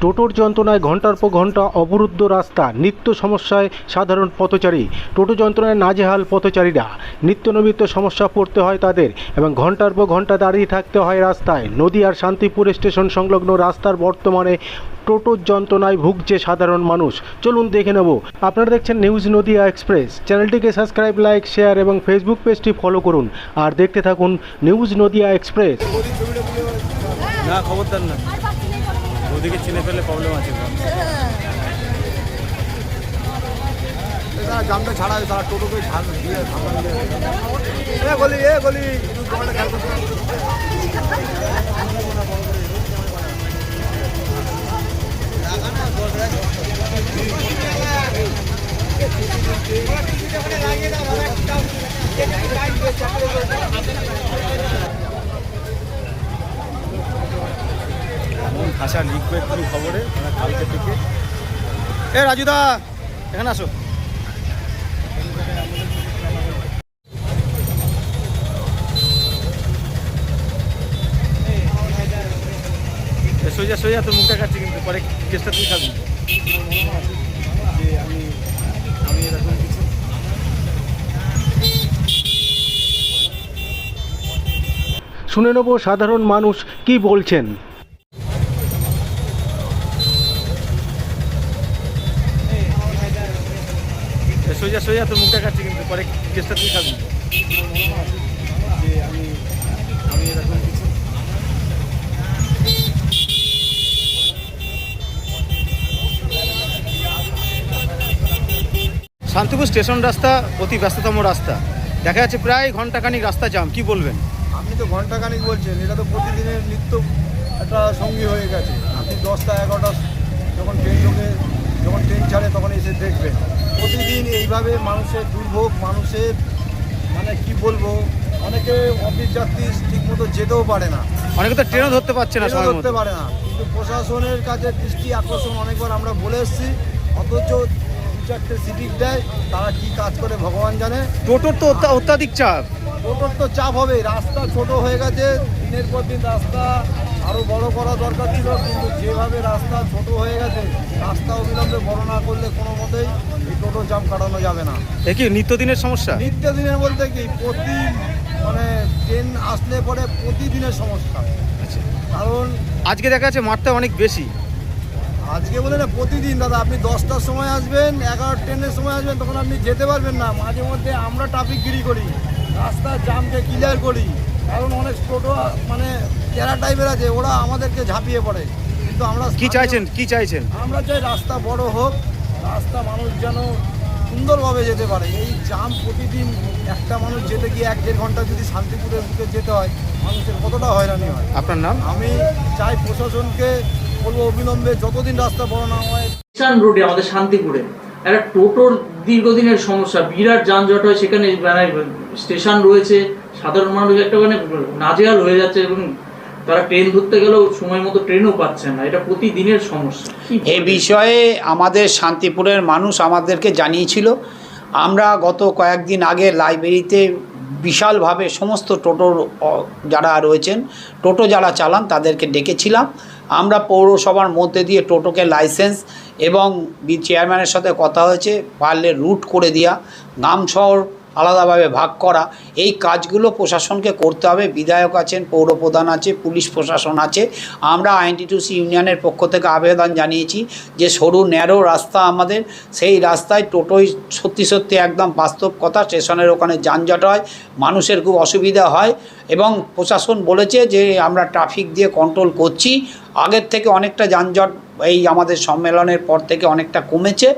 টোটোর যন্ত্রণায় ঘণ্টার পর ঘণ্টা অবরুদ্ধ রাস্তা, নিত্য সমস্যায় সাধারণ পথচারী। টোটো যন্ত্রণায় নাজেহাল পথচারীরা। নিত্য নৈমিত্য সমস্যা পড়তে হয় তাদের এবং ঘণ্টার পর ঘণ্টা দাঁড়িয়ে থাকতে হয় রাস্তায়। নদীয়ার শান্তিপুর স্টেশন সংলগ্ন রাস্তার বর্তমানে টোটোর যন্ত্রণায় ভুগছে সাধারণ মানুষ। চলুন দেখে নেব। আপনারা দেখছেন নিউজ নদিয়া এক্সপ্রেস। চ্যানেলটিকে সাবস্ক্রাইব, লাইক, শেয়ার এবং ফেসবুক পেজটি ফলো করুন। আর দেখতে থাকুন নিউজ নদিয়া এক্সপ্রেস। না, খবরদার না। ওদিকে চিনে ফেলে প্রবলেম আছে। তারা জামটা ছাড়া তারা টোটোকে দিয়ে এ গলি এ গলি একটু তোমারটা ভাষা লিখবে একটু খবরে মানে কালকে থেকে। এ, রাজুদা, এখানে আসো। সোজা সোজা, তোর মুখটা কাটছে কিন্তু, পরে কেসটা তুই খাবি। শুনে নেব সাধারণ মানুষ কি বলছেন। সোজা সোজা তোর মুখটা কাটছে কিন্তু, পরে কেসটা তুই খাবি। শান্তিপুর স্টেশন রাস্তা অতি ব্যস্ততম রাস্তা। দেখা যাচ্ছে প্রায় ঘন্টাখানিক রাস্তা জাম কি বলবেন? আপনি তো ঘন্টাখানিক বলছেন, এটা তো প্রতিদিনের নিত্য একটা সঙ্গী হয়ে গেছে। আপনি দশটা, এগারোটা, যখন ট্রেন ঢোকে, যখন ট্রেন ছাড়ে, তখন এসে দেখবেন। প্রতিদিন এইভাবে মানুষের দুর্ভোগ মানুষের মানে কি বলব অনেকে অফিস যাত্রী ঠিকমতো যেতেও পারে না। অনেকে তো ট্রেনও ধরতে পারছে না সময় ধরতে পারে না। কিন্তু প্রশাসনের কাছে দৃষ্টি আকর্ষণ অনেকবার আমরা বলে এসেছি অথচ চারটে সিভিক দেয় তারা কি কাজ করে ভগবান জানে। টোটোর তো অত্যাধিক চাপ। টোটোর তো চাপ হবে রাস্তা ছোট হয়ে গেছে দিনের পর দিন রাস্তা আরও বড় করা দরকার ছিল কিন্তু যেভাবে রাস্তা ছোট হয়ে গেছে বড় না করলে কোনো মতেই এই টোটো জাম কাটানো যাবে না। এ কি নিত্যদিনের সমস্যা? নিত্যদিনের বলতে কি প্রতি মানে ট্রেন আসলে পরে প্রতিদিনের সমস্যা। আচ্ছা। কারণ আজকে দেখা যাচ্ছে মাঠটা অনেক বেশি। আজকে বলে না প্রতিদিন দাদা আপনি দশটার সময় আসবেন এগারো ট্রেনের সময় আসবেন তখন আপনি যেতে পারবেন না। মাঝে মধ্যে আমরা ট্রাফিক গিরি করি রাস্তার জামকে ক্লিয়ার করি। কারণ অনেক টোটো মানে তেরা টাইপের আছে ওরা আমাদেরকে ঝাঁপিয়ে পড়ে। কিন্তু আমরা কি চাইছেন? কি চাইছেন? আমরা চাই রাস্তা বড় হোক রাস্তা মানুষ যেন সুন্দরভাবে যেতে পারে। এই জাম প্রতিদিন একটা মানুষ যেতে গিয়ে এক দেড় ঘণ্টা যদি শান্তিপুরের বুকে যেতে হয় মানুষের কতটা হয়রানি হয়। আপনার নাম? আমি চাই প্রশাসনকে বলব অবিলম্বে যতদিন রাস্তা বড় না হয়। স্টেশন রোডে আমাদের শান্তিপুরে একটা টোটোর দীর্ঘদিনের সমস্যা বিরাট যানজট হয় সেখানে মানে স্টেশন রয়েছে সাধারণ মানুষ একটা মানে নাজেহাল হয়ে যাচ্ছে এবং তারা ট্রেন ধরতে গেলেও সময় মতো ট্রেনও পাচ্ছে না। এটা প্রতিদিনের সমস্যা। এ? বিষয়ে আমাদের শান্তিপুরের মানুষ আমাদেরকে জানিয়েছিল। আমরা গত কয়েকদিন আগে লাইব্রেরিতে বিশালভাবে সমস্ত টোটোর যারা রয়েছেন টোটো যারা চালান তাদেরকে ডেকেছিলাম। আমরা পৌরসভার মধ্যে দিয়ে টোটোকে লাইসেন্স এবং চেয়ারম্যানের সাথে কথা হয়েছে পারলে রুট করে দেওয়া গ্রাম শহর আলাদাভাবে ভাগ করা। এই কাজগুলো প্রশাসনকে করতে হবে। বিধায়ক আছেন পৌর প্রধান আছে, পুলিশ প্রশাসন আছে। আমরা আইনটিটিউসি ইউনিয়নের পক্ষ থেকে আবেদন জানিয়েছি যে সরু, ন্যারো রাস্তা আমাদের। সেই রাস্তায় টোটোই সত্যি সত্যি একদম বাস্তব কথা। স্টেশনের ওখানে যানজট হয়, মানুষের খুব অসুবিধা হয় এবং প্রশাসন বলেছে যে আমরা ট্রাফিক দিয়ে কন্ট্রোল করছি। আগের থেকে অনেকটা যানজট এই আমাদের সম্মেলনের পর থেকে অনেকটা কমেছে।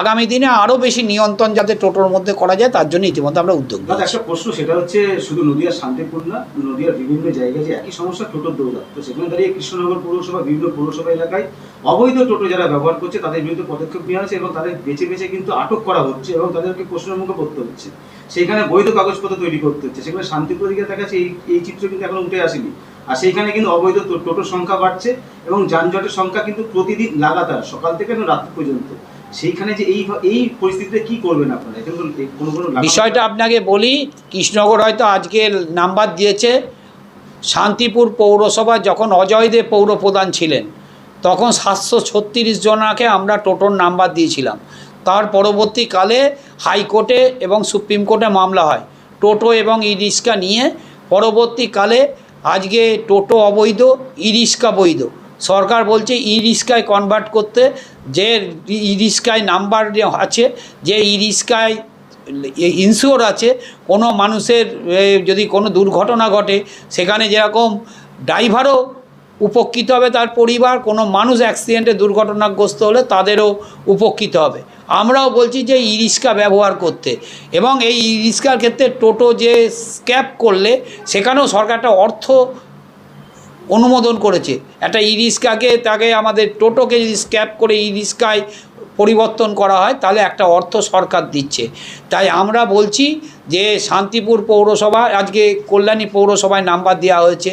আগামী দিনে আরও বেশি নিয়ন্ত্রণ যাতে টোটোর মধ্যে করা যায় তার জন্য ইতিমধ্যে আমরা উদ্যোগ নিয়েছি। একটা প্রশ্ন সেটা হচ্ছে শুধু নদিয়ার শান্তিপুর না নদিয়ার বিভিন্ন জায়গায় যে একই সমস্যা টোটোর দৌড়া তো সেখানে দাঁড়িয়ে কৃষ্ণনগর পৌরসভা বিভিন্ন পৌরসভা এলাকায় অবৈধ টোটো যারা ব্যবহার করছে তাদের বিরুদ্ধে পদক্ষেপ নেওয়া হচ্ছে এবং তাদের বেছে বেছে কিন্তু আটক করা হচ্ছে এবং তাদেরকে প্রশ্নের মুখে পড়তে হচ্ছে। সেইখানে বৈধ কাগজপত্র তৈরি করতে হচ্ছে। সেখানে শান্তিপুর দিকে দেখা যাচ্ছে এই এই চিত্র কিন্তু এখনও উঠে আসেনি। আর সেইখানে কিন্তু অবৈধ টোটোর সংখ্যা বাড়ছে এবং যানজটের সংখ্যা কিন্তু প্রতিদিন লাগাতার, সকাল থেকে রাত পর্যন্ত। সেইখানে যে এই এই পরিস্থিতিতে কি করবেন আপনারা? কোনো কোনো বিষয়টা আপনাকে বলি, কৃষ্ণনগর হয়তো আজকে নাম্বার দিয়েছে, শান্তিপুর পৌরসভা যখন অজয় দে পৌর প্রধান ছিলেন, তখন সাতশো ছত্রিশ জনাকে আমরা টোটোর নাম্বার দিয়েছিলাম। তার পরবর্তীকালে হাইকোর্টে এবং সুপ্রিম কোর্টে মামলা হয়। টোটো এবং ই রিক্সা নিয়ে পরবর্তীকালে আজকে টোটো অবৈধ ই রিক্সা বৈধ। সরকার বলছে ই রিক্সায় কনভার্ট করতে, যে ই রিক্সায় নাম্বার আছে, যে ই রিক্সায় ইনশিওর আছে, কোনো মানুষের যদি কোনো দুর্ঘটনা ঘটে, সেখানে যেরকম ড্রাইভারও উপকৃত হবে তার পরিবার, কোনো মানুষ অ্যাক্সিডেন্টে দুর্ঘটনাগ্রস্ত হলে তাদেরও উপকৃত হবে। আমরাও বলছি যে ই রিক্সা ব্যবহার করতে। এবং এই ই রিক্সার ক্ষেত্রে টোটো যে স্ক্যাপ করলে, সেখানেও সরকারটা অর্থ অনুমোদন করেছে। একটা ই রিক্সাকে তাকে আমাদের টোটোকে যদি স্ক্যাপ করে ই রিক্সায় পরিবর্তন করা হয়, তাহলে একটা অর্থ সরকার দিচ্ছে। তাই আমরা বলছি যে শান্তিপুর পৌরসভা, আজকে কল্যাণী পৌরসভায় নাম্বার দেওয়া হয়েছে।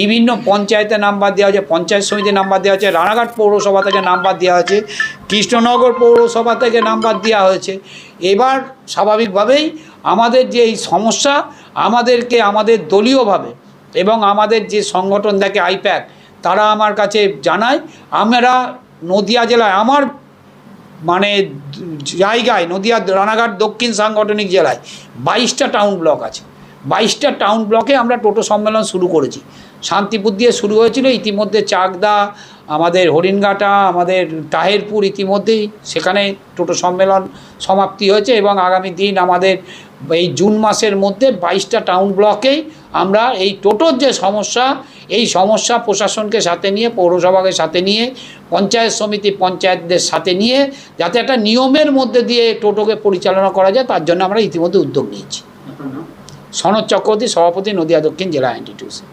বিভিন্ন পঞ্চায়েতে নাম্বার দেওয়া হয়েছে, পঞ্চায়েত সমিতি নাম্বার দেওয়া হয়েছে, রানাঘাট পৌরসভা থেকে নাম্বার দেওয়া হয়েছে, কৃষ্ণনগর পৌরসভা থেকে নাম্বার দেওয়া হয়েছে। এবার স্বাভাবিকভাবেই আমাদের যে এই সমস্যা, আমাদেরকে আমাদের দলীয়ভাবে এবং আমাদের যে সংগঠন দেখে আইপ্যাক, তারা আমার কাছে জানায়, আমরা নদিয়া জেলায়, আমার মানে জায়গায় নদিয়া রানাঘাট দক্ষিণ সাংগঠনিক জেলায় বাইশটা টাউন ব্লক আছে। বাইশটা টাউন ব্লকে আমরা টোটো সম্মেলন শুরু করেছি। শান্তিপুর দিয়ে শুরু হয়েছিল, ইতিমধ্যে চাকদা, আমাদের হরিণঘাটা, আমাদের তাহেরপুর ইতিমধ্যেই সেখানে টোটো সম্মেলন সমাপ্তি হয়েছে এবং আগামী দিন আমাদের এই জুন মাসের মধ্যে বাইশটা টাউন ব্লকেই আমরা এই টোটোর যে সমস্যা এই সমস্যা প্রশাসনকে সাথে নিয়ে পৌরসভাকে সাথে নিয়ে পঞ্চায়েত সমিতি পঞ্চায়েতদের সাথে নিয়ে যাতে একটা নিয়মের মধ্যে দিয়ে টোটোকে পরিচালনা করা যায় তার জন্য আমরা ইতিমধ্যে উদ্যোগ নিয়েছি। সনদ চক্রবর্তী সভাপতি নদিয়া দক্ষিণ জেলা এনটিটিউসি